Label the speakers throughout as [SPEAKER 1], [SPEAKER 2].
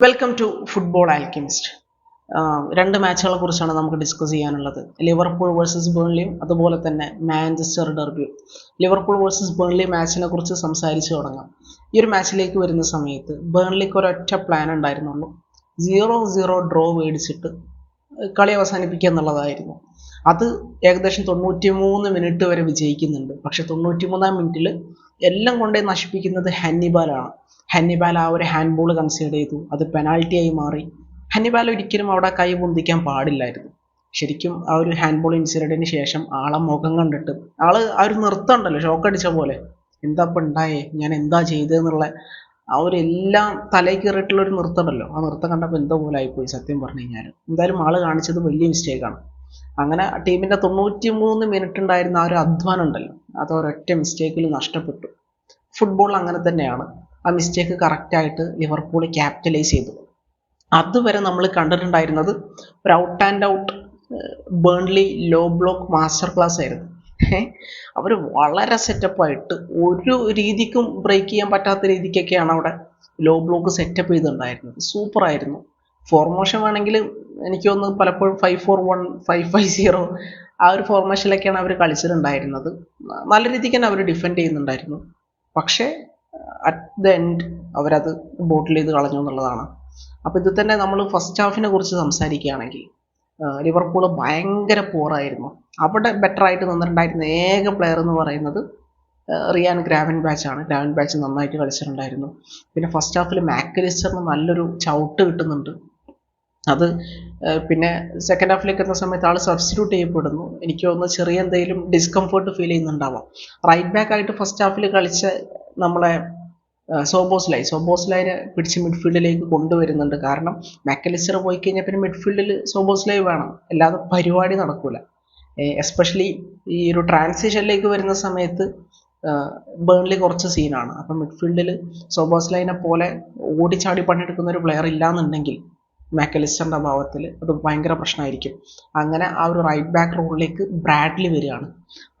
[SPEAKER 1] Welcome to football alchemist രണ്ട് മാച്ചുകളെ കുറിച്ചാണ് നമുക്ക് ഡിസ്കസ് ചെയ്യാനുള്ളത്. ലിവർപൂൾ വേഴ്സസ് ബേൺലിയും അതുപോലെ തന്നെ മാഞ്ചസ്റ്റർ ഡെർബിയും ലിവർപൂൾ വേഴ്സസ് ബേൺലി മാച്ചിനെ കുറിച്ച് സംസാരിച്ച് തുടങ്ങാം. ഈ ഒരു മാച്ചിലേക്ക് വരുന്ന സമയത്ത് ബേൺലിക്ക് ഒരൊറ്റ പ്ലാൻ ഉണ്ടായിരുന്നുള്ളൂ. സീറോ സീറോ ഡ്രോ മേടിച്ചിട്ട് കളി അവസാനിപ്പിക്കുക എന്നുള്ളതായിരുന്നു. അത് ഏകദേശം തൊണ്ണൂറ്റി മൂന്ന് മിനിറ്റ് വരെ വിജയിക്കുന്നുണ്ട്. പക്ഷെ തൊണ്ണൂറ്റി മൂന്നാം മിനിറ്റിൽ എല്ലാം കൊണ്ടേ നശിപ്പിക്കുന്നത് ഹന്നിബാലാണ്. ഹന്നിബാൽ ആ ഒരു ഹാൻഡ് ബോൾ കൺസിഡർ ചെയ്തു. അത് പെനാൽറ്റി ആയി മാറി. ഹന്നിബാൽ ഒരിക്കലും അവിടെ കൈ പൊന്തിക്കാൻ പാടില്ലായിരുന്നു. ശരിക്കും ആ ഒരു ഹാൻഡ് ബോൾ ഇൻസിഡന്റിന് ശേഷം ആളെ മുഖം കണ്ടിട്ട് ആൾ ആ ഒരു നൃത്തം ഉണ്ടല്ലോ ഷോക്ക് അടിച്ച പോലെ. എന്താ ഇപ്പം ഉണ്ടായേ? ഞാൻ എന്താ ചെയ്തതെന്നുള്ള ആ ഒരു എല്ലാം തലയിൽ കയറിയിട്ടുള്ള ഒരു നൃത്തം ഉണ്ടല്ലോ ആ നൃത്തം കണ്ടപ്പോൾ എന്തോ പോലെ ആയിപ്പോയി സത്യം പറഞ്ഞു കഴിഞ്ഞാൽ എന്തായാലും ആൾ കാണിച്ചത് വലിയ മിസ്റ്റേക്കാണ് അങ്ങനെ ടീമിന്റെ തൊണ്ണൂറ്റി മൂന്ന് മിനിറ്റ് ഉണ്ടായിരുന്ന ആ ഒരു അധ്വാനം ഉണ്ടല്ലോ. അത് ഒരൊറ്റ മിസ്റ്റേക്കിൽ നഷ്ടപ്പെട്ടു. ഫുട്ബോൾ അങ്ങനെ തന്നെയാണ്. ആ മിസ്റ്റേക്ക് കറക്റ്റായിട്ട് ലിവർപൂൾ ക്യാപിറ്റലൈസ് ചെയ്തു. അതുവരെ നമ്മൾ കണ്ടിട്ടുണ്ടായിരുന്നത് ഒരു out and out Burnley low block master class ആയിരുന്നു. അവർ വളരെ സെറ്റപ്പായിട്ട് ഒരു രീതിക്കും ബ്രേക്ക് ചെയ്യാൻ പറ്റാത്ത രീതിക്കൊക്കെയാണ് അവിടെ ലോ ബ്ലോക്ക് സെറ്റപ്പ് ചെയ്തിട്ടുണ്ടായിരുന്നത്. സൂപ്പർ ആയിരുന്നു. ഫോർമേഷൻ വേണമെങ്കിൽ എനിക്ക് തോന്നുന്നു പലപ്പോഴും five four one five five zero ആ ഒരു ഫോർമേഷനിലൊക്കെയാണ് അവർ കളിച്ചിട്ടുണ്ടായിരുന്നത്. നല്ല രീതിക്ക് തന്നെ അവർ ഡിഫെൻഡ് ചെയ്യുന്നുണ്ടായിരുന്നു. പക്ഷേ അറ്റ് ദ എൻഡ് അവരത് ബോട്ടിൽ ചെയ്ത് കളഞ്ഞു എന്നുള്ളതാണ്. അപ്പോൾ ഇത് തന്നെ നമ്മൾ ഫസ്റ്റ് ഹാഫിനെ കുറിച്ച് സംസാരിക്കുകയാണെങ്കിൽ ലിവർപൂൾ ഭയങ്കര പോറായിരുന്നു അവിടെ ബെറ്റർ ആയിട്ട് നിന്നിട്ടുണ്ടായിരുന്ന ഏക പ്ലെയർ എന്ന് പറയുന്നത് റിയാൻ ഗ്രാവൻ ബാച്ച് ആണ്. ഗ്രാവൻ ബാച്ച് നന്നായിട്ട് കളിച്ചിട്ടുണ്ടായിരുന്നു. പിന്നെ ഫസ്റ്റ് ഹാഫിൽ മാക്കലിസ്റ്ററിന് നല്ലൊരു ചവിട്ട് കിട്ടുന്നുണ്ട്. അത് പിന്നെ സെക്കൻഡ് ഹാഫിലേക്ക് എത്തുന്ന സമയത്ത് ആൾ സബ്സ്റ്റിറ്റ്യൂട്ട് ചെയ്യപ്പെടുന്നു. എനിക്ക് തോന്നുന്നു ചെറിയ എന്തെങ്കിലും ഡിസ്കംഫർട്ട് ഫീൽ ചെയ്യുന്നുണ്ടാവാം. റൈറ്റ് ബാക്ക് ആയിട്ട് ഫസ്റ്റ് ഹാഫിൽ കളിച്ച നമ്മളെ സോബോസ്ലൈ സോബോസ്ലൈനെ പിടിച്ച് മിഡ്ഫീൽഡിലേക്ക് കൊണ്ടുവരുന്നുണ്ട്. കാരണം മാക്കലിസ്റ്റർ പോയി കഴിഞ്ഞാൽ പിന്നെ മിഡ്ഫീൽഡിൽ സോബോസ്ലൈ വേണം. അല്ലാതെ പരിപാടി നടക്കൂല. എസ്പെഷ്യലി ഈ ഒരു ട്രാൻസിഷനിലേക്ക് വരുന്ന സമയത്ത് ബേണിൽ കുറച്ച് സീനാണ് അപ്പം മിഡ്ഫീൽഡിൽ സോബോസ്ലൈനെ പോലെ ഓടിച്ചാടി പണിയെടുക്കുന്ന ഒരു പ്ലെയർ ഇല്ലാന്നുണ്ടെങ്കിൽ മാക്കലിസ്റ്ററിന്റെ അഭാവത്തിൽ അത് ഭയങ്കര പ്രശ്നമായിരിക്കും. അങ്ങനെ ആ ഒരു റൈറ്റ് ബാക്ക് റോളിലേക്ക് ബ്രാഡ്ലി വരികയാണ്.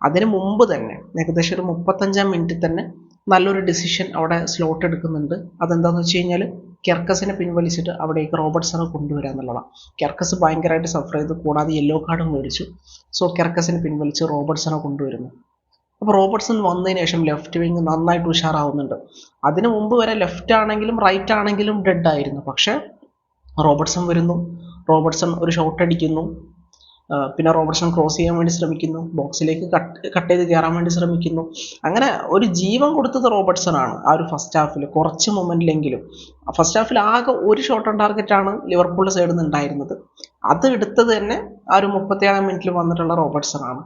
[SPEAKER 1] അതിന് മുമ്പ് തന്നെ ഏകദേശം ഒരു മുപ്പത്തഞ്ചാം മിനിറ്റിൽ തന്നെ നല്ലൊരു ഡിസിഷൻ അവിടെ സ്ലോട്ട് എടുക്കുന്നുണ്ട്. അതെന്താന്ന് വെച്ച് കഴിഞ്ഞാൽ കെർക്കസിനെ പിൻവലിച്ചിട്ട് അവിടേക്ക് റോബർട്ട്സനെ കൊണ്ടുവരിക എന്നുള്ളതാണ്. കെർക്കസ് ഭയങ്കരമായിട്ട് സഫർ ചെയ്ത് കൂടാതെ യെല്ലോ കാർഡും മേടിച്ചു. സോ കെർക്കസിനെ പിൻവലിച്ച് റോബർട്ട്സനെ കൊണ്ടുവരുന്നു. അപ്പോൾ റോബർട്ട്സൺ വന്നതിന് ശേഷം ലെഫ്റ്റ് വിങ് നന്നായിട്ട് ഉഷാറാവുന്നുണ്ട്. അതിനു മുമ്പ് വരെ ലെഫ്റ്റ് ആണെങ്കിലും റൈറ്റ് ആണെങ്കിലും ഡെഡ് ആയിരുന്നു. പക്ഷേ റോബർട്ട്സൺ വരുന്നു. റോബർട്ട്സൺ ഒരു ഷോട്ട് അടിക്കുന്നു. പിന്നെ റോബർട്ട്സൺ ക്രോസ് ചെയ്യാൻ വേണ്ടി ശ്രമിക്കുന്നു. ബോക്സിലേക്ക് കട്ട് കട്ട് ചെയ്ത് കയറാൻ വേണ്ടി ശ്രമിക്കുന്നു. അങ്ങനെ ഒരു ജീവൻ കൊടുത്തത് റോബർട്ട്സൺ ആണ് ആ ഒരു ഫസ്റ്റ് ഹാഫിൽ കുറച്ച് മൊമെന്റിലെങ്കിലും ഫസ്റ്റ് ഹാഫിൽ ആകെ ഒരു ഷോട്ട് ഓൺ ടാർഗറ്റാണ് ലിവർപൂളിന്റെ സൈഡിൽ നിന്ന് ഉണ്ടായിരുന്നത് അത് എടുത്തത് തന്നെ ആ ഒരു മുപ്പത്തിയേഴാം മിനിറ്റിൽ വന്നിട്ടുള്ള റോബർട്ട്സൺ ആണ്.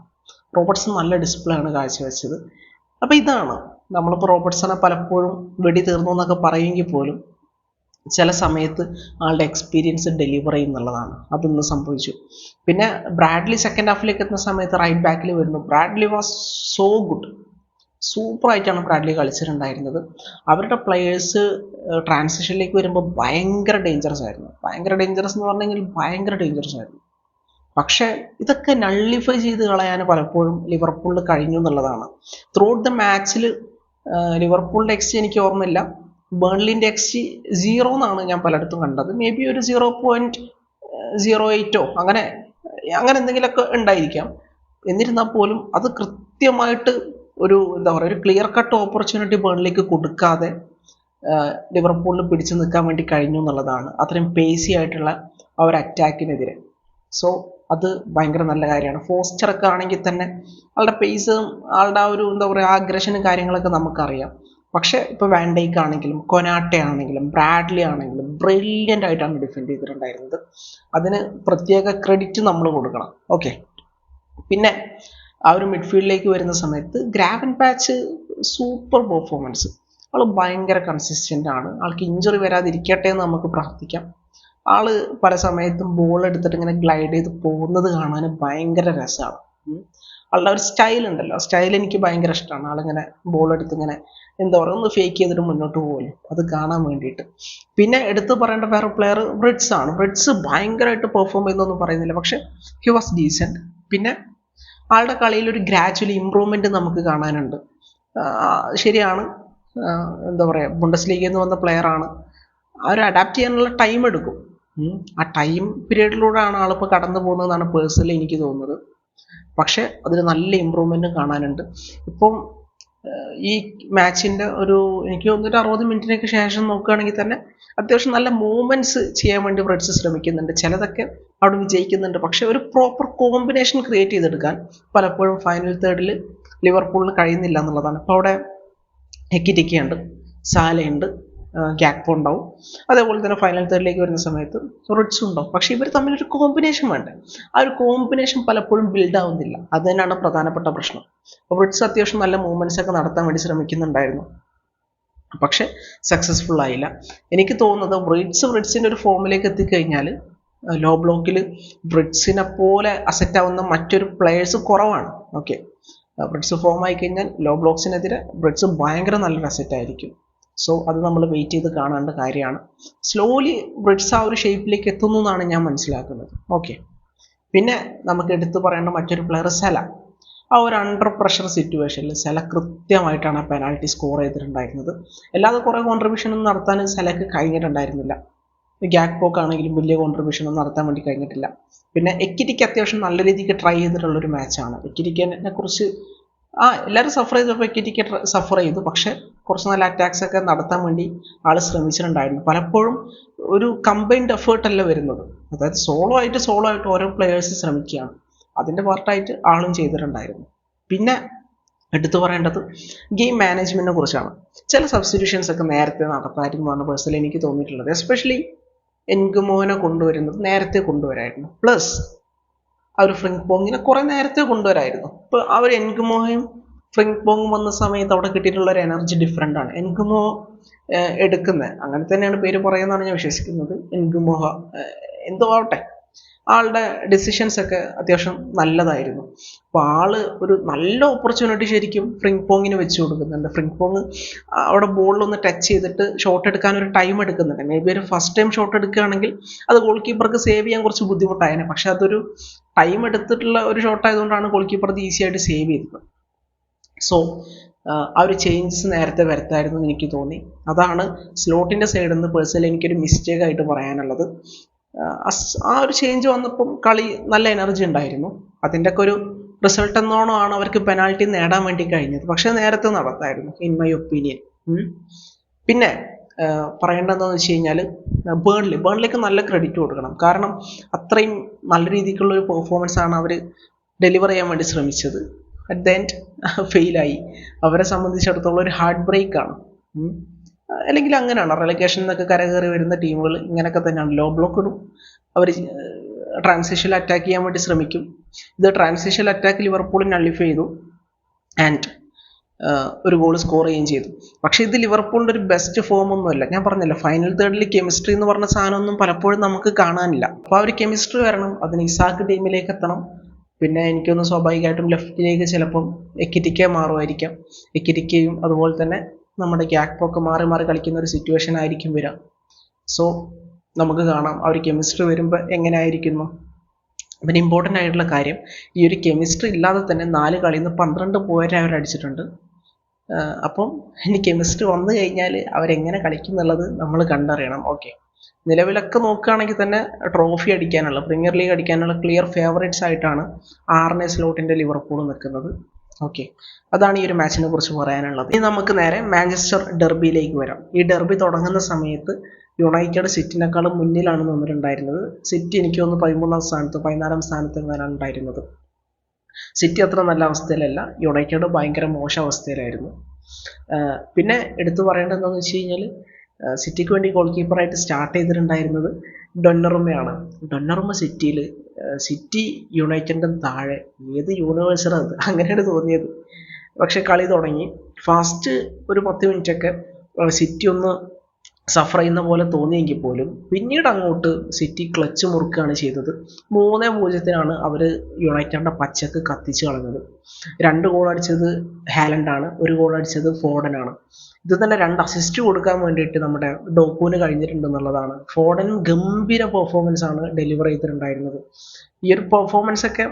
[SPEAKER 1] റോബർട്ട്സൺ നല്ല ഡിസ്പ്ലേ ആണ് കാഴ്ചവെച്ചത്. അപ്പോൾ ഇതാണ്. നമ്മളിപ്പോൾ റോബർട്ട്സനെ പലപ്പോഴും വെടി തീർന്നു എന്നൊക്കെ പറയുമെങ്കിൽ പോലും ചില സമയത്ത് ആളുടെ എക്സ്പീരിയൻസ് ഡെലിവർ ചെയ്യുന്നുള്ളതാണ് അതൊന്ന് സംഭവിച്ചു. പിന്നെ ബ്രാഡ്ലി സെക്കൻഡ് ഹാഫിലേക്ക് എത്തുന്ന സമയത്ത് റൈറ്റ് ബാക്കിൽ വരുന്നു. Bradley was so good super ആയിട്ടാണ് ബ്രാഡ്ലി കളിച്ചിട്ടുണ്ടായിരുന്നത്. അവരുടെ പ്ലെയേഴ്സ് ട്രാൻസിഷനിലേക്ക് വരുമ്പോൾ ഭയങ്കര ഡേഞ്ചറസ് ആയിരുന്നു. ഭയങ്കര ഡേഞ്ചറസ് എന്ന് പറഞ്ഞെങ്കിൽ ഭയങ്കര ഡേഞ്ചറസ് ആയിരുന്നു. പക്ഷേ ഇതൊക്കെ നള്ളിഫൈ ചെയ്ത് കളയാൻ പലപ്പോഴും ലിവർപൂളിൽ കഴിഞ്ഞു എന്നുള്ളതാണ്. ത്രൂ ഔട്ട് ദ മാച്ചിൽ ലിവർപൂളിന്റെ എക്സ് എനിക്ക് ഓർമ്മയില്ല. ബേൺലിന്റെ എക്സ് സീറോ എന്നാണ് ഞാൻ പലയിടത്തും കണ്ടത്. മേ ബി ഒരു സീറോ പോയിന്റ് സീറോ എയ്റ്റോ അങ്ങനെ അങ്ങനെ എന്തെങ്കിലുമൊക്കെ ഉണ്ടായിരിക്കാം. എന്നിരുന്നാൽ പോലും അത് കൃത്യമായിട്ട് ഒരു എന്താ പറയുക ഒരു ക്ലിയർ കട്ട് ഓപ്പർച്യൂണിറ്റി ബേണിലേക്ക് കൊടുക്കാതെ ലിവർപൂളിൽ പിടിച്ചു നിൽക്കാൻ വേണ്ടി കഴിഞ്ഞു എന്നുള്ളതാണ് അത്രയും പേസി ആയിട്ടുള്ള ആ ഒരു അറ്റാക്കിനെതിരെ സോ അത് ഭയങ്കര നല്ല കാര്യമാണ്. ഫോസ്റ്ററൊക്കെ ആണെങ്കിൽ തന്നെ ആളുടെ പേസും ആളുടെ ആ ഒരു എന്താ പറയുക ആഗ്രഷനും കാര്യങ്ങളൊക്കെ നമുക്കറിയാം. പക്ഷേ ഇപ്പോൾ വാൻഡൈക്ക് ആണെങ്കിലും കൊനാട്ടെ ആണെങ്കിലും ബ്രാഡ്ലി ആണെങ്കിലും ബ്രില്യന്റ് ആയിട്ടാണ് ഡിഫെൻഡ് ചെയ്തിട്ടുണ്ടായിരുന്നത്. അതിന് പ്രത്യേക ക്രെഡിറ്റ് നമ്മൾ കൊടുക്കണം. ഓക്കെ പിന്നെ ആ ഒരു മിഡ്ഫീൽഡിലേക്ക് വരുന്ന സമയത്ത് ഗ്രാവൻ പാച്ച് സൂപ്പർ പെർഫോമൻസ് ആൾ ഭയങ്കര കൺസിസ്റ്റന്റ് ആണ്. ആൾക്ക് ഇഞ്ചുറി വരാതിരിക്കട്ടെ എന്ന് നമുക്ക് പ്രാർത്ഥിക്കാം. ആൾ പല സമയത്തും ബോൾ എടുത്തിട്ട് ഇങ്ങനെ ഗ്ലൈഡ് ചെയ്ത് പോകുന്നത് കാണാൻ ഭയങ്കര രസമാണ്. ആളുടെ ഒരു സ്റ്റൈൽ ഉണ്ടല്ലോ. സ്റ്റൈൽ എനിക്ക് ഭയങ്കര ഇഷ്ടമാണ്. ആളിങ്ങനെ ബോൾ എടുത്ത് ഇങ്ങനെ എന്താ പറയുക ഒന്ന് ഫേക്ക് ചെയ്തിട്ട് മുന്നോട്ട് പോകുമല്ലോ അത് കാണാൻ വേണ്ടിയിട്ട്. പിന്നെ എടുത്തു പറയേണ്ട വേറെ പ്ലെയർ ബ്രിഡ്സ് ആണ്. ബ്രിഡ്സ് ഭയങ്കരമായിട്ട് പെർഫോം ചെയ്യുന്നൊന്നും പറയുന്നില്ല. പക്ഷെ ഹി വാസ് ഡീസെന്റ് പിന്നെ ആളുടെ കളിയിൽ ഒരു ഗ്രാജുവൽ ഇമ്പ്രൂവ്മെന്റ് നമുക്ക് കാണാനുണ്ട്. ശരിയാണ്. എന്താ പറയുക ബുണ്ടസ് ലീഗിൽ നിന്ന് വന്ന പ്ലെയർ ആണ്. അവർ അഡാപ്റ്റ് ചെയ്യാനുള്ള ടൈം എടുക്കും. ആ ടൈം പീരീഡിലൂടെയാണ് ആളിപ്പോൾ കടന്നു പോകുന്നതെന്നാണ് പേഴ്സണലി എനിക്ക് തോന്നുന്നത്. പക്ഷേ അതിൽ നല്ല ഇമ്പ്രൂവ്മെന്റും കാണാനുണ്ട്. ഇപ്പം ഈ മാച്ചിന്റെ ഒരു എനിക്ക് ഒരു അറുപത് മിനിറ്റിനൊക്കെ ശേഷം നോക്കുകയാണെങ്കിൽ തന്നെ അത്യാവശ്യം നല്ല മൂവ്മെന്റ്സ് ചെയ്യാൻ വേണ്ടി ബ്രെഡ്സ് ശ്രമിക്കുന്നുണ്ട്. ചിലതൊക്കെ അവിടെ വിജയിക്കുന്നുണ്ട്. പക്ഷേ ഒരു പ്രോപ്പർ കോമ്പിനേഷൻ ക്രിയേറ്റ് ചെയ്തെടുക്കാൻ പലപ്പോഴും ഫൈനൽ തേർഡിൽ ലിവർപൂളിന് കഴിയുന്നില്ല എന്നുള്ളതാണ്. അപ്പോൾ അവിടെ എക്കിറ്റിക്കയുണ്ട് സാലയുണ്ട് ഗ്യാക്പോ ഉണ്ടാവും. അതേപോലെ തന്നെ ഫൈനൽ തേർഡിലേക്ക് വരുന്ന സമയത്ത് റിഡ്സും ഉണ്ടാവും. പക്ഷെ ഇവർ തമ്മിലൊരു കോമ്പിനേഷൻ വേണ്ട? ആ ഒരു കോമ്പിനേഷൻ പലപ്പോഴും ബിൽഡ് ആവുന്നില്ല. അത് തന്നെയാണ് പ്രധാനപ്പെട്ട പ്രശ്നം. അപ്പോൾ റിഡ്സ് അത്യാവശ്യം നല്ല മൂവ്മെന്റ്സ് ഒക്കെ നടത്താൻ വേണ്ടി ശ്രമിക്കുന്നുണ്ടായിരുന്നു. പക്ഷെ സക്സസ്ഫുൾ ആയില്ല. എനിക്ക് തോന്നുന്നത് ബ്രിഡ്സ് ബ്രിഡ്സിന്റെ ഒരു ഫോമിലേക്ക് എത്തിക്കഴിഞ്ഞാൽ ലോ ബ്ലോക്കിൽ ബ്രിഡ്സിനെ പോലെ അസെറ്റ് ആവുന്ന മറ്റൊരു പ്ലെയേഴ്സ് കുറവാണ്. ഓക്കെ ബ്രിഡ്സ് ഫോം ആയി കഴിഞ്ഞാൽ ലോ ബ്ലോക്സിനെതിരെ ബ്രിഡ്സ് ഭയങ്കര നല്ലൊരു അസെറ്റ് ആയിരിക്കും. സോ അത് നമ്മൾ വെയിറ്റ് ചെയ്ത് കാണേണ്ട കാര്യമാണ്. സ്ലോലി ബ്രിഡ്സ് ആ ഒരു ഷേപ്പിലേക്ക് എത്തുന്നു എന്നാണ് ഞാൻ മനസ്സിലാക്കുന്നത്. ഓക്കെ പിന്നെ നമുക്ക് എടുത്തു പറയേണ്ട മറ്റൊരു പ്ലെയർ സെല. ആ ഒരു അണ്ടർ പ്രഷർ സിറ്റുവേഷനിൽ സെല കൃത്യമായിട്ടാണ് ആ പെനാൽറ്റി സ്കോർ ചെയ്തിട്ടുണ്ടായിരുന്നത്. അല്ലാതെ കുറേ കോൺട്രിബ്യൂഷൻ ഒന്നും നടത്താൻ സെലക്ക് കഴിഞ്ഞിട്ടുണ്ടായിരുന്നില്ല. ഗ്യാക് പോക്ക് ആണെങ്കിലും വലിയ കോൺട്രിബ്യൂഷൻ ഒന്നും നടത്താൻ വേണ്ടി കഴിഞ്ഞിട്ടില്ല. പിന്നെ എക്കിറ്റിക്ക് അത്യാവശ്യം നല്ല രീതിക്ക് ട്രൈ ചെയ്തിട്ടുള്ള ഒരു മാച്ചാണ് എക്കിറ്റിക്കിനെ കുറിച്ച് ആ എല്ലാവരും സഫർ ചെയ്തപ്പോൾ എക്കിറ്റിക്ക് സഫർ ചെയ്തു. പക്ഷെ കുറച്ച് നല്ല അറ്റാക്സ് ഒക്കെ നടത്താൻ വേണ്ടി ആൾ ശ്രമിച്ചിട്ടുണ്ടായിരുന്നു. പലപ്പോഴും ഒരു കമ്പൈൻഡ് എഫേർട്ട് അല്ല വരുന്നത്. അതായത് സോളോ ആയിട്ട് സോളോ ആയിട്ട് ഓരോ പ്ലെയേഴ്സ് ശ്രമിക്കുകയാണ്. അതിന്റെ പാർട്ടായിട്ട് ആളും ചെയ്തിട്ടുണ്ടായിരുന്നു. പിന്നെ എടുത്തു പറയേണ്ടത് ഗെയിം മാനേജ്മെന്റിനെ കുറിച്ചാണ്. ചില സബ്സ്റ്റിറ്റ്യൂഷൻസ് ഒക്കെ നേരത്തെ നടത്തായിരുന്നു എന്നാണ് പേഴ്സണലി എനിക്ക് തോന്നിയിട്ടുള്ളത്. എസ്പെഷ്യലി എൻഗുമോനെ കൊണ്ടുവരുന്നത് നേരത്തെ കൊണ്ടുവരായിരുന്നു. പ്ലസ് ആ ഒരു ഫ്രിങ്ക് പോങ്ങിനെ കുറെ നേരത്തെ കൊണ്ടുവരായിരുന്നു. ഇപ്പോൾ ആ ഒരു എൻഗുമോയും ഫ്രിങ്ക് പോങ് വന്ന സമയത്ത് അവിടെ കിട്ടിയിട്ടുള്ള ഒരു എനർജി ഡിഫറെന്റ് ആണ്. എൻഗുമോ എടുക്കുന്നത്. അങ്ങനെ തന്നെയാണ് പേര് പറയുന്നതാണ് ഞാൻ വിശ്വസിക്കുന്നത്. എൻഗുമോഹ എന്തോ ആവട്ടെ. ആളുടെ ഡെസിഷൻസ് ഒക്കെ അത്യാവശ്യം നല്ലതായിരുന്നു. അപ്പോൾ ആൾ ഒരു നല്ല ഓപ്പർച്യൂണിറ്റി ശരിക്കും ഫ്രിങ് പോങ്ങിന് വെച്ച് കൊടുക്കുന്നുണ്ട്. ഫ്രിങ് പോങ് അവിടെ ബോളിലൊന്ന് ടച്ച് ചെയ്തിട്ട് ഷോട്ട് എടുക്കാൻ ഒരു ടൈം എടുക്കുന്നുണ്ട്. മേ ബി ഒരു ഫസ്റ്റ് ടൈം ഷോട്ട് എടുക്കുകയാണെങ്കിൽ അത് ഗോൾ കീപ്പർക്ക് സേവ് ചെയ്യാൻ കുറച്ച് ബുദ്ധിമുട്ടായേനെ. പക്ഷെ അതൊരു ടൈം എടുത്തിട്ടുള്ള ഒരു ഷോട്ട് ആയതുകൊണ്ടാണ് ഗോൾ കീപ്പർ അത് ഈസി ആയിട്ട് സേവ് ചെയ്തത്. സോ ആ ഒരു ചേഞ്ചസ് നേരത്തെ വരുത്തായിരുന്നു എന്ന് എനിക്ക് തോന്നി. അതാണ് സ്ലോട്ടിന്റെ സൈഡിൽ നിന്ന് പേഴ്സണലി എനിക്കൊരു മിസ്റ്റേക്ക് ആയിട്ട് പറയാനുള്ളത്. ആ ഒരു ചേഞ്ച് വന്നപ്പം കളി നല്ല എനർജി ഉണ്ടായിരുന്നു. അതിന്റെ ഒക്കെ ഒരു റിസൾട്ട് എന്നോണമാണ് അവർക്ക് പെനാൽറ്റി നേടാൻ വേണ്ടി കഴിഞ്ഞത്. പക്ഷെ നേരത്തെ നടത്തായിരുന്നു ഇൻ മൈ ഒപ്പീനിയൻ പിന്നെ പറയേണ്ടതെന്ന് വെച്ച് കഴിഞ്ഞാൽ ബേൺലി ബേൺലിക്ക് നല്ല ക്രെഡിറ്റ് കൊടുക്കണം. കാരണം അത്രയും നല്ല രീതിക്കുള്ള ഒരു പെർഫോമൻസ് ആണ് അവർ ഡെലിവർ ചെയ്യാൻ വേണ്ടി ശ്രമിച്ചത്. അറ്റ് ദ എൻഡ് ഫെയിലായി അവരെ സംബന്ധിച്ചിടത്തോളം ഒരു ഹാർട്ട് ബ്രേക്ക് ആണ് അല്ലെങ്കിൽ അങ്ങനെയാണ്? റിലൊക്കേഷൻ എന്നൊക്കെ കരകയറി വരുന്ന ടീമുകൾ ഇങ്ങനെയൊക്കെ തന്നെയാണ്. ലോ ബ്ലോക്ക് ഇടും. അവർ ട്രാൻസിഷനിൽ അറ്റാക്ക് ചെയ്യാൻ വേണ്ടി ശ്രമിക്കും. ഇത് ട്രാൻസിഷനിൽ അറ്റാക്ക് ലിവർപൂൾ നള്ളിഫൈ ചെയ്തു ആൻഡ് ഒരു ഗോൾ സ്കോർ ചെയ്യുകയും ചെയ്തു. പക്ഷേ ഇത് ലിവർപൂളിന്റെ ഒരു ബെസ്റ്റ് ഫോം ഒന്നുമല്ല ഞാൻ പറഞ്ഞില്ല ഫൈനൽ തേർഡിൽ കെമിസ്ട്രി എന്ന് പറഞ്ഞ സാധനമൊന്നും പലപ്പോഴും നമുക്ക് കാണാനില്ല. അപ്പോൾ ആ ഒരു കെമിസ്ട്രി വരണം. അതിന് ഇസാക്ക് ടീമിലേക്ക് എത്തണം. പിന്നെ എനിക്കൊന്ന് സ്വാഭാവികമായിട്ടും ലെഫ്റ്റിലേക്ക് ചിലപ്പം എക്കിറ്റിക്ക മാറുമായിരിക്കാം. എക്കിറ്റിക്കയും അതുപോലെ തന്നെ നമ്മുടെ ഗ്യാക്പൊക്കെ മാറി മാറി കളിക്കുന്ന ഒരു സിറ്റുവേഷൻ ആയിരിക്കും വരിക. സോ നമുക്ക് കാണാം അവർ കെമിസ്ട്രി വരുമ്പോൾ എങ്ങനെ ആയിരിക്കുന്നു പിന്നെ ഇമ്പോർട്ടന്റ് ആയിട്ടുള്ള കാര്യം ഈ ഒരു കെമിസ്ട്രി ഇല്ലാതെ തന്നെ നാല് കളിയിൽ നിന്ന് പന്ത്രണ്ട് പോയിന്റ് അവർ അടിച്ചിട്ടുണ്ട്. അപ്പം ഇനി കെമിസ്ട്രി വന്നു കഴിഞ്ഞാൽ അവരെങ്ങനെ കളിക്കും എന്നുള്ളത് നമ്മൾ കണ്ടറിയണം. ഓക്കെ നിലവിലൊക്കെ നോക്കുകയാണെങ്കിൽ തന്നെ ട്രോഫി അടിക്കാനുള്ള പ്രീമിയർ ലീഗ് അടിക്കാനുള്ള ക്ലിയർ ഫേവറേറ്റ്സ് ആയിട്ടാണ് ആറിനെ സ്ലോട്ടിന്റെ ലിവർപൂൾ നിൽക്കുന്നത്. ഓക്കെ അതാണ് ഈ ഒരു മാച്ചിനെ കുറിച്ച് പറയാനുള്ളത്. ഇനി നമുക്ക് നേരെ മാഞ്ചസ്റ്റർ ഡെർബിയിലേക്ക് വരാം. ഈ ഡെർബി തുടങ്ങുന്ന സമയത്ത് യുണൈറ്റഡ് സിറ്റിനേക്കാളും മുന്നിലാണ് നിന്നിട്ടുണ്ടായിരുന്നത്. സിറ്റി എനിക്ക് തോന്നുന്നു പതിമൂന്നാം സ്ഥാനത്ത് പതിനാലാം സ്ഥാനത്ത് വരാൻ ഉണ്ടായിരുന്നത് സിറ്റി അത്ര നല്ല അവസ്ഥയിലല്ല. യുണൈറ്റഡ് ഭയങ്കര മോശം അവസ്ഥയിലായിരുന്നു. പിന്നെ എടുത്തു പറയേണ്ടത് എന്താണെന്ന് വെച്ച് കഴിഞ്ഞാൽ സിറ്റിക്ക് വേണ്ടി ഗോൾ കീപ്പറായിട്ട് സ്റ്റാർട്ട് ചെയ്തിട്ടുണ്ടായിരുന്നത് ഡൊന്നറുമയാണ് ഡൊന്നറുമ സിറ്റിയിൽ സിറ്റി യുണൈറ്റഡിന്റെ താഴെ ഏത് യൂണിവേഴ്സാണ് അത്? അങ്ങനെയാണ് തോന്നിയത്. പക്ഷെ കളി തുടങ്ങി. ഫാസ്റ്റ് ഒരു പത്ത് മിനിറ്റൊക്കെ സിറ്റി ഒന്ന് സഫർ ചെയ്യുന്ന പോലെ തോന്നിയെങ്കിൽ പോലും പിന്നീട് അങ്ങോട്ട് സിറ്റി ക്ലച്ച് മുറുക്കുകയാണ് ചെയ്തത്. മൂന്നേ പൂജ്യത്തിനാണ് അവർ യുണൈറ്റഡിന്റെ പച്ചക്ക് കത്തിച്ച് കളഞ്ഞത്. രണ്ട് ഗോൾ അടിച്ചത് ഹാലൻഡാണ് ഒരു ഗോൾ അടിച്ചത് ഫോർഡനാണ് ഇത് തന്നെ രണ്ട് അസിസ്റ്റ് കൊടുക്കാൻ വേണ്ടിയിട്ട് നമ്മുടെ ഡോക്കൂന് കഴിഞ്ഞിട്ടുണ്ട് എന്നുള്ളതാണ്. ഫോർഡൻ ഗംഭീര പെർഫോമൻസ് ആണ് ഡെലിവർ ചെയ്തിട്ടുണ്ടായിരുന്നത്. ഈ ഒരു പെർഫോമൻസ് ഒക്കെ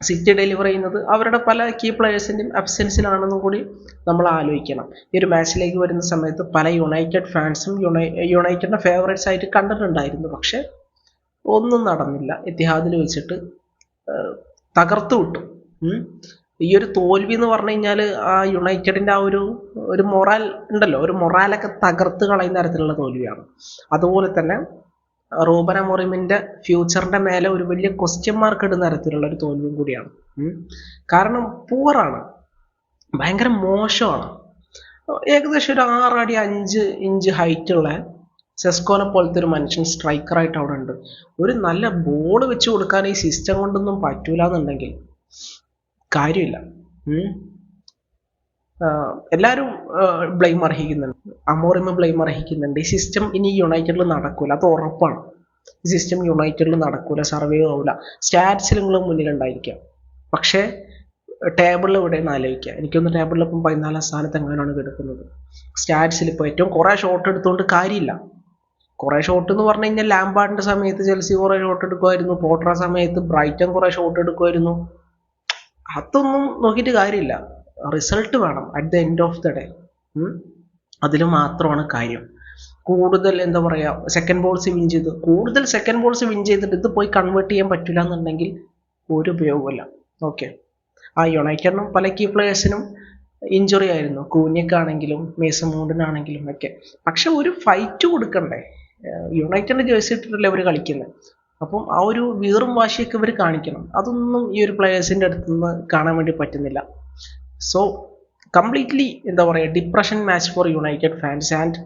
[SPEAKER 1] സിറ്റി ഡെലിവർ ചെയ്യുന്നത് അവരുടെ പല കീ പ്ലെയേഴ്സിന്റെയും അബ്സെൻസിലാണെന്നും കൂടി നമ്മൾ ആലോചിക്കണം. ഈ ഒരു മാച്ചിലേക്ക് വരുന്ന സമയത്ത് പല യുണൈറ്റഡ് ഫാൻസും യുണൈ യുണൈറ്റഡിന്റെ ഫേവറേറ്റ്സ് ആയിട്ട് കണ്ടിട്ടുണ്ടായിരുന്നു. പക്ഷേ ഒന്നും നടന്നില്ല. ഇത്തിഹാദിൽ വെച്ചിട്ട് തകർത്തു വിട്ടു. ഈ ഒരു തോൽവി എന്ന് പറഞ്ഞു കഴിഞ്ഞാൽ ആ യുണൈറ്റഡിന്റെ ആ ഒരു ഒരു മൊറാൽ ഉണ്ടല്ലോ. ഒരു മൊറാലൊക്കെ തകർത്ത് കളയുന്ന തരത്തിലുള്ള തോൽവിയാണ്. അതുപോലെ തന്നെ റൂബൻ അമോറിമിന്റെ ഫ്യൂച്ചറിന്റെ മേലെ ഒരു വലിയ ക്വസ്റ്റ്യൻ മാർക്ക് ഇടുന്ന തരത്തിലുള്ള ഒരു തോൽവിയും കൂടിയാണ്. കാരണം പൂവറാണ് ഭയങ്കര മോശമാണ്. ഏകദേശം ഒരു ആറടി അഞ്ച് ഇഞ്ച് ഹൈറ്റ് ഉള്ള സെസ്കോനെ പോലത്തെ ഒരു മനുഷ്യൻ സ്ട്രൈക്കറായിട്ട് അവിടെ ഉണ്ട്. ഒരു നല്ല ബോൾ വെച്ച് കൊടുക്കാൻ ഈ സിസ്റ്റം കൊണ്ടൊന്നും പറ്റൂല എന്നുണ്ടെങ്കിൽ കാര്യമില്ല എല്ലാവരും ബ്ലെയിം അർഹിക്കുന്നുണ്ട്. അമോറിമ ബ്ലെയിം അർഹിക്കുന്നുണ്ട്. ഈ സിസ്റ്റം ഇനി യുണൈറ്റഡിൽ നടക്കൂല. അത് ഉറപ്പാണ്. ഈ സിസ്റ്റം യുണൈറ്റഡിൽ നടക്കൂല. സർവേ ആവില്ല സ്റ്റാറ്റ്സിൽ നിങ്ങൾ മുന്നിലുണ്ടായിരിക്കാം. പക്ഷേ ടേബിളിൽ എവിടെയെന്ന് ആലോചിക്കുക. എനിക്കൊന്ന് ടേബിളിൽ ഇപ്പം പതിനാലാം സ്ഥാനത്ത് എങ്ങനെയാണ് കിടക്കുന്നത്? സ്റ്റാറ്റ്സിൽ ഇപ്പോൾ ഏറ്റവും കുറേ ഷോട്ട് എടുത്തുകൊണ്ട് കാര്യമില്ല. കുറേ ഷോട്ട് എന്ന് പറഞ്ഞു കഴിഞ്ഞാൽ ലാംബാർഡിന്റെ സമയത്ത് ചെൽസി കുറേ ഷോട്ട് എടുക്കുമായിരുന്നു. പോട്ടറ സമയത്ത് ബ്രൈറ്റൺ കുറേ ഷോട്ട് എടുക്കുമായിരുന്നു. അതൊന്നും നോക്കിയിട്ട് കാര്യമില്ല. റിസൾട്ട് വേണം at the end of the day അതിൽ മാത്രമാണ് കാര്യം. കൂടുതൽ എന്താ പറയുക സെക്കൻഡ് ബോൾസ് വിൻ ചെയ്ത് കൂടുതൽ സെക്കൻഡ് ബോൾസ് വിൻ ചെയ്തിട്ട് ഇത് പോയി കൺവേർട്ട് ചെയ്യാൻ പറ്റില്ല എന്നുണ്ടെങ്കിൽ ഒരു ഉപയോഗമില്ല ഓക്കെ ആ യുണൈറ്റഡിനും പല കീ പ്ലേയേഴ്സിനും ഇഞ്ചുറി ആയിരുന്നു. കൂഞ്ഞക്കാണെങ്കിലും മേസ മൂണ്ടിനാണെങ്കിലും ഒക്കെ. പക്ഷെ ഒരു ഫൈറ്റ് കൊടുക്കണ്ടേ? യുണൈറ്റഡിന്റെ ജേഴ്സി ഇട്ടിട്ടല്ലേ അവർ കളിക്കുന്നത് അപ്പം ആ ഒരു വീറും വാശിയൊക്കെ ഇവർ കാണിക്കണം. അതൊന്നും ഈ ഒരു പ്ലേയേഴ്സിന്റെ അടുത്തുനിന്ന് കാണാൻ വേണ്ടി പറ്റുന്നില്ല. സോ കംപ്ലീറ്റ്ലി എന്താ പറയുക depression match for United fans and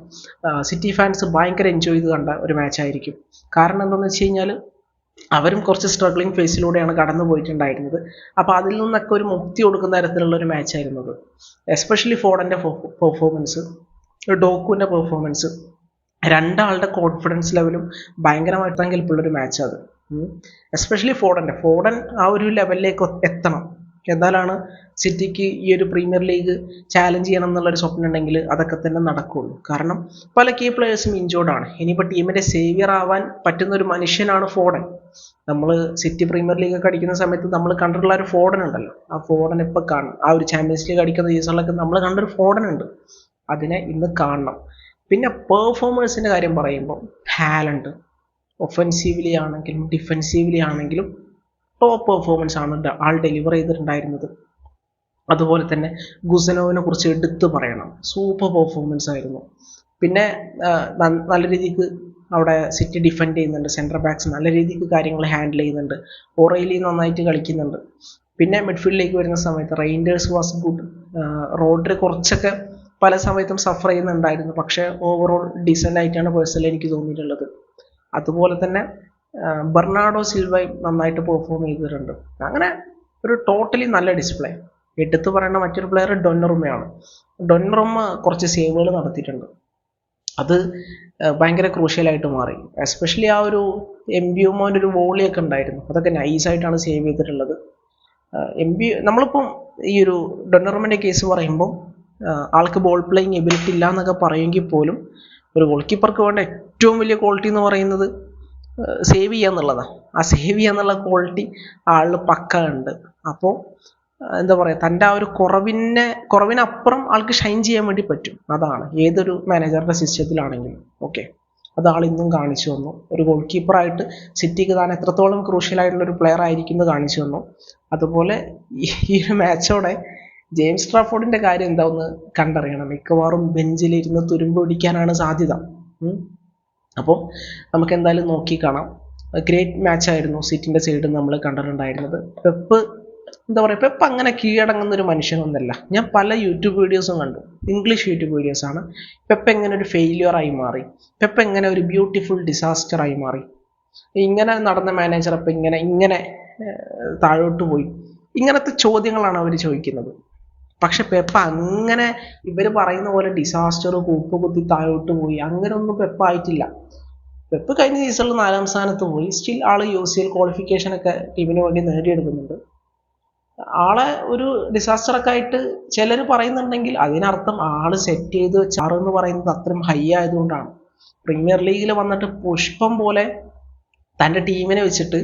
[SPEAKER 1] City fans ഭയങ്കര എൻജോയ് ചെയ്ത് കണ്ട ഒരു മാച്ച് ആയിരിക്കും. കാരണം എന്താണെന്ന് വെച്ച് കഴിഞ്ഞാൽ അവരും കുറച്ച് സ്ട്രഗ്ലിംഗ് ഫേസിലൂടെയാണ് കടന്നു പോയിട്ടുണ്ടായിരുന്നത്. അപ്പോൾ അതിൽ നിന്നൊക്കെ ഒരു മുക്തി കൊടുക്കുന്ന തരത്തിലുള്ള ഒരു മാച്ച് ആയിരുന്നത് എസ്പെഷ്യലി ഫോർഡന്റെ പെർഫോമൻസ് ഡോക്കുവിന്റെ പെർഫോമൻസ് രണ്ടാളുടെ കോൺഫിഡൻസ് ലെവലും ഭയങ്കരമായിട്ട് കെൽപ്പുള്ളൊരു മാച്ച് അത്. എസ്പെഷ്യലി ഫോർഡന്റെ ഫോർഡൻ ആ ഒരു ലെവലിലേക്ക് എത്തണം. എന്നാലാണ് സിറ്റിക്ക് ഈ ഒരു പ്രീമിയർ ലീഗ് ചാലഞ്ച് ചെയ്യണം എന്നുള്ളൊരു സ്വപ്നം ഉണ്ടെങ്കിൽ അതൊക്കെ തന്നെ നടക്കുകയുള്ളൂ കാരണം പല കീ പ്ലേയേഴ്സും ഇഞ്ചോർഡാണ് ഇനിയിപ്പോൾ ടീമിന്റെ സേവിയർ ആവാൻ പറ്റുന്ന ഒരു മനുഷ്യനാണ് ഫോഡൻ. നമ്മൾ സിറ്റി പ്രീമിയർ ലീഗ് ഒക്കെ അടിക്കുന്ന സമയത്ത് നമ്മൾ കണ്ടിട്ടുള്ള ഒരു ഫോഡൻ ഉണ്ടല്ലോ. ആ ഫോഡൻ ഇപ്പോൾ കാണും ആ ഒരു ചാമ്പ്യൻസ് ലീഗ് അടിക്കുന്ന സീസണിലൊക്കെ നമ്മൾ കണ്ടൊരു ഫോഡൻ ഉണ്ട്. അതിനെ ഇന്ന് കാണണം. പിന്നെ പെർഫോമേഴ്സിന്റെ കാര്യം പറയുമ്പോൾ ഹാലണ്ട് ഒഫൻസീവ്ലി ആണെങ്കിലും ഡിഫെൻസീവ്ലി ആണെങ്കിലും ടോപ്പ് പെർഫോമൻസ് ആണ് ആൾ ഡെലിവർ ചെയ്തിട്ടുണ്ടായിരുന്നത്. അതുപോലെ തന്നെ ഗുസനോവിനെ കുറിച്ച് എടുത്തു പറയണം. സൂപ്പർ പെർഫോമൻസ് ആയിരുന്നു. പിന്നെ നല്ല രീതിക്ക് അവിടെ സിറ്റി ഡിഫെൻഡ് ചെയ്യുന്നുണ്ട് സെന്റർ ബാക്സ് നല്ല രീതിക്ക് കാര്യങ്ങൾ ഹാൻഡിൽ ചെയ്യുന്നുണ്ട്. ഓറയിലി നന്നായിട്ട് കളിക്കുന്നുണ്ട്. പിന്നെ മിഡ്ഫീൽഡിലേക്ക് വരുന്ന സമയത്ത് റെയിൻഡേഴ്സ് വാസ് ഗുഡ്. റോഡിൽ കുറച്ചൊക്കെ പല സമയത്തും സഫർ ചെയ്യുന്നുണ്ടായിരുന്നു. പക്ഷേ ഓവറോൾ ഡീസന്റ് ആയിട്ടാണ് പേഴ്സണലി എനിക്ക് തോന്നിയിട്ടുള്ളത്. അതുപോലെ തന്നെ ബെർണാഡോ സിൽവയും നന്നായിട്ട് പെർഫോം ചെയ്തിട്ടുണ്ട്. അങ്ങനെ ഒരു ടോട്ടലി നല്ല ഡിസ്പ്ലേ എടുത്തു പറയേണ്ട മറ്റൊരു പ്ലെയർ ഡൊന്നറുമയാണ് ഡൊന്നറുമ കുറച്ച് സേവുകൾ നടത്തിയിട്ടുണ്ട്. അത് ഭയങ്കര ക്രൂഷ്യലായിട്ട് മാറി. എസ്പെഷ്യലി ആ ഒരു എം ബി ഉമ്മോന്റെ ഒരു വോളിയൊക്കെ ഉണ്ടായിരുന്നു. അതൊക്കെ നൈസായിട്ടാണ് സേവ് ചെയ്തിട്ടുള്ളത്. എം ബി നമ്മളിപ്പം ഈ ഒരു ഡൊന്നറുമന്റെ കേസ് പറയുമ്പോൾ ആൾക്ക് ബോൾ പ്ലേയിങ് എബിലിറ്റി ഇല്ല എന്നൊക്കെ പറയുമെങ്കിൽ പോലും ഒരു ഗോൾ കീപ്പർക്ക് വേണ്ട ഏറ്റവും വലിയ ക്വാളിറ്റി എന്ന് പറയുന്നത് സേവ് ചെയ്യുക എന്നുള്ളതാണ് ആ സേവ് ചെയ്യുക എന്നുള്ള ക്വാളിറ്റി ആളിൽ പക്ക ഉണ്ട്. അപ്പോൾ എന്താ പറയുക തന്റെ ആ ഒരു കുറവിനെ കുറവിനപ്പുറം ആൾക്ക് ഷൈൻ ചെയ്യാൻ വേണ്ടി പറ്റും. അതാണ്. ഏതൊരു മാനേജറുടെ സിസ്റ്റത്തിലാണെങ്കിലും. ഓക്കെ അത് ആൾ ഇന്നും കാണിച്ചു തന്നു. ഒരു ഗോൾ കീപ്പറായിട്ട് സിറ്റിക്ക് താൻ എത്രത്തോളം ക്രൂഷ്യലായിട്ടുള്ള ഒരു പ്ലെയർ ആയിരിക്കും എന്ന് കാണിച്ചു തന്നു. അതുപോലെ ഈ ഒരു മാച്ചോടെ ജെയിംസ് ട്രാഫോർഡിന്റെ കാര്യം എന്താന്ന് കണ്ടറിയണം. മിക്കവാറും ബെഞ്ചിലിരുന്ന് തുരുമ്പ് പിടിക്കാനാണ് സാധ്യത. അപ്പോൾ നമുക്ക് എന്തായാലും നോക്കി കാണാം. ഗ്രേറ്റ് മാച്ച് ആയിരുന്നു. സിറ്റിന്റെ സൈഡിൽ നമ്മൾ കണ്ടിട്ടുണ്ടായിരുന്നത്. പെപ്പ് എന്താ പറയുക പെപ്പ് അങ്ങനെ കീഴടങ്ങുന്ന ഒരു മനുഷ്യനൊന്നല്ല. ഞാൻ പല യൂട്യൂബ് വീഡിയോസും കണ്ടു. ഇംഗ്ലീഷ് യൂട്യൂബ് വീഡിയോസാണ് പെപ്പ് എങ്ങനെ ഒരു ഫെയിലിയർ ആയി മാറി. പെപ്പ് എങ്ങനെ ഒരു ബ്യൂട്ടിഫുൾ ഡിസാസ്റ്റർ ആയി മാറി. ഇങ്ങനെ നടന്ന മാനേജർ അപ്പം ഇങ്ങനെ ഇങ്ങനെ താഴോട്ട് പോയി. ഇങ്ങനത്തെ ചോദ്യങ്ങളാണ് അവർ ചോദിക്കുന്നത്. പക്ഷെ പെപ്പ അങ്ങനെ ഇവർ പറയുന്ന പോലെ ഡിസാസ്റ്റർ കൂപ്പ് കുത്തി താഴോട്ട് പോയി. അങ്ങനെ ഒന്നും പെപ്പ ആയിട്ടില്ല. പെപ്പ് കഴിഞ്ഞ സീസണിൽ നാലാം സ്ഥാനത്ത് പോയി. സ്റ്റിൽ ആൾ യു സി എൽ ക്വാളിഫിക്കേഷൻ ഒക്കെ ടീമിന് വേണ്ടി നേടിയെടുക്കുന്നുണ്ട്. ആളെ ഒരു ഡിസാസ്റ്റർ ഒക്കെ ആയിട്ട് ചിലർ പറയുന്നുണ്ടെങ്കിൽ അതിനർത്ഥം ആൾ സെറ്റ് ചെയ്ത് വെച്ചാറ് എന്ന് പറയുന്നത് അത്രയും ഹൈ ആയതുകൊണ്ടാണ്. പ്രീമിയർ ലീഗിൽ വന്നിട്ട് പുഷ്പം പോലെ തന്റെ ടീമിനെ വെച്ചിട്ട്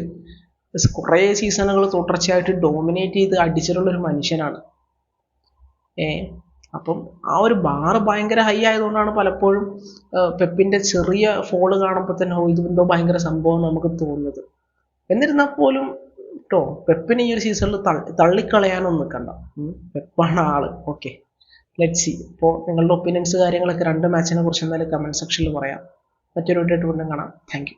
[SPEAKER 1] കുറേ സീസണുകൾ തുടർച്ചയായിട്ട് ഡോമിനേറ്റ് ചെയ്ത് അടിച്ചിട്ടുള്ള ഒരു മനുഷ്യനാണ്. ഏ അപ്പം ആ ഒരു ബാറ് ഭയങ്കര ഹൈ ആയതുകൊണ്ടാണ് പലപ്പോഴും പെപ്പിന്റെ ചെറിയ ഫോൾ കാണുമ്പോൾ തന്നെ ഓ ഇത് എന്തോ ഭയങ്കര സംഭവം നമുക്ക് തോന്നുന്നത്. എന്നിരുന്നാൽ പോലും കേട്ടോ പെപ്പിനെ ഈ ഒരു സീസണിൽ തള്ളി തള്ളിക്കളയാനൊന്നും നിൽക്കണ്ട. പെപ്പാണ് ആൾ. ഓക്കെ ലെറ്റ് സി ഇപ്പോൾ നിങ്ങളുടെ ഒപ്പീനിയൻസ് കാര്യങ്ങളൊക്കെ രണ്ട് മാച്ചിനെ കുറിച്ച് എന്തായാലും കമന്റ് സെക്ഷനിൽ പറയാം. മറ്റൊരു ആയിട്ട് വീണ്ടും കാണാം. താങ്ക്